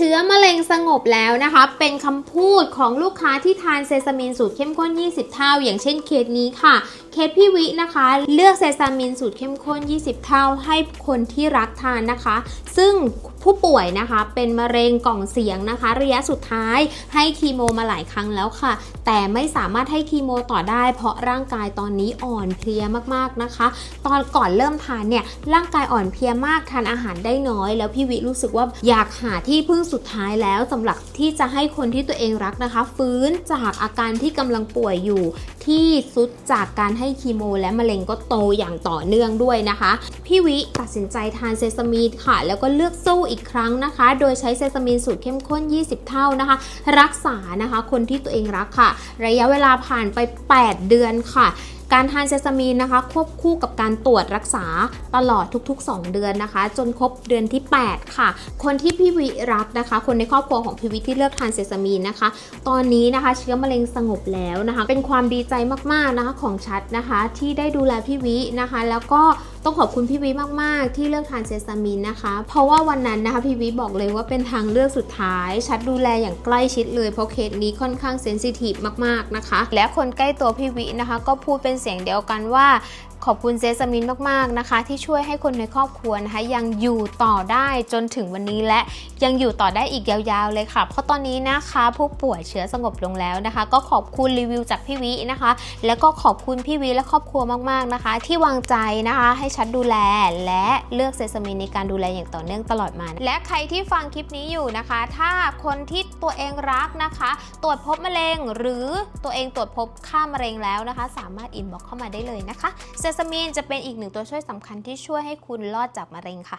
ชื้อมะเร็งสงบแล้วนะคะ เป็นคำพูดของลูกค้าที่ทานเซซามินสูตรเข้มข้น 20 เท่า อย่างเช่นเคสนี้ค่ะ เคสพี่วินะคะ เลือกเซซามินสูตรเข้มข้น 20 เท่าให้คนที่รักทานนะคะ ซึ่ง ผู้ป่วยนะคะเป็นมะเร็งกล่องเสียงนะคะ ระยะสุดท้ายให้คีโมมาหลายครั้งแล้วค่ะ แต่ไม่สามารถให้คีโมต่อได้ เพราะร่างกายตอนนี้อ่อนเพลียมากๆนะคะ ตอนก่อนเริ่มทานเนี่ยร่างกายอ่อนเพลียมากทานอาหารได้น้อย แล้วพี่วิรู้สึกว่าอยากหาที่พึ่งสุดท้ายแล้วสำหรับที่จะให้คนที่ตัวเองรักนะคะ ฟื้นจากอาการที่กำลังป่วยอยู่ ที่สุดจากการให้คีโม และมะเร็งก็โตอย่างต่อเนื่องด้วยนะคะ พี่วิตัดสินใจทานเซซามีนค่ะ แล้วก็เลือกสู้อีกครั้งนะคะ โดยใช้เซซามีนสูตรเข้มข้น 20 เท่านะคะ รักษานะคะคนที่ตัวเองรักค่ะ ระยะเวลาผ่านไป 8 เดือนค่ะการทานเซซามีนนะคะ ควบคู่กับการตรวจรักษาตลอดทุกๆ 2 เดือนนะคะ จนครบเดือนที่ 8 ค่ะ คนที่พี่วิรักนะคะ คนในครอบครัวของพี่วิที่เลือกทานเซซามีนนะคะ ตอนนี้นะคะเชื้อมะเร็งสงบแล้วนะคะ เป็นความดีใจมากๆนะคะของชัดนะคะ ที่ได้ดูแลพี่วินะคะ แล้วก็ ต้องขอบคุณพี่วิมาก ๆ ที่เลือกทานเซซามินนะคะ เพราะว่าวันนั้นนะคะพี่วิบอกเลยว่าเป็นทางเลือกสุดท้าย ชัดดูแลอย่างใกล้ชิดเลย เพราะเคสนี้ค่อนข้างเซนซิทีฟมาก ๆ นะคะ และคนใกล้ตัวพี่วินะคะ ก็พูดเป็นเสียงเดียวกันว่าขอบคุณเซซามินมาก ๆ นะคะ ที่ช่วยให้คนในครอบครัวนะคะยังอยู่ต่อได้จนถึงวันนี้และยังอยู่ต่อได้อีกยาวๆเลยค่ะ เพราะตอนนี้นะคะ ผู้ป่วยเชื้อสงบลงแล้วนะคะ ก็ขอบคุณรีวิวจากพี่วินะคะ แล้วก็ขอบคุณพี่วิและครอบครัวมากๆนะคะ ที่วางใจนะคะ ให้ชัดดูแล และเลือกเซซามินในการดูแลอย่างต่อเนื่องตลอดมา และใครที่ฟังคลิปนี้อยู่นะคะ ถ้าคนที่ตัวเองรักนะคะ ตรวจพบมะเร็ง หรือตัวเองตรวจพบค่ามะเร็งแล้วนะคะ สามารถอินบ็อกเข้ามาได้เลยนะคะ เซซามินจะเป็นอีกหนึ่งตัวช่วยสำคัญที่ช่วยให้คุณรอดจากมะเร็งค่ะ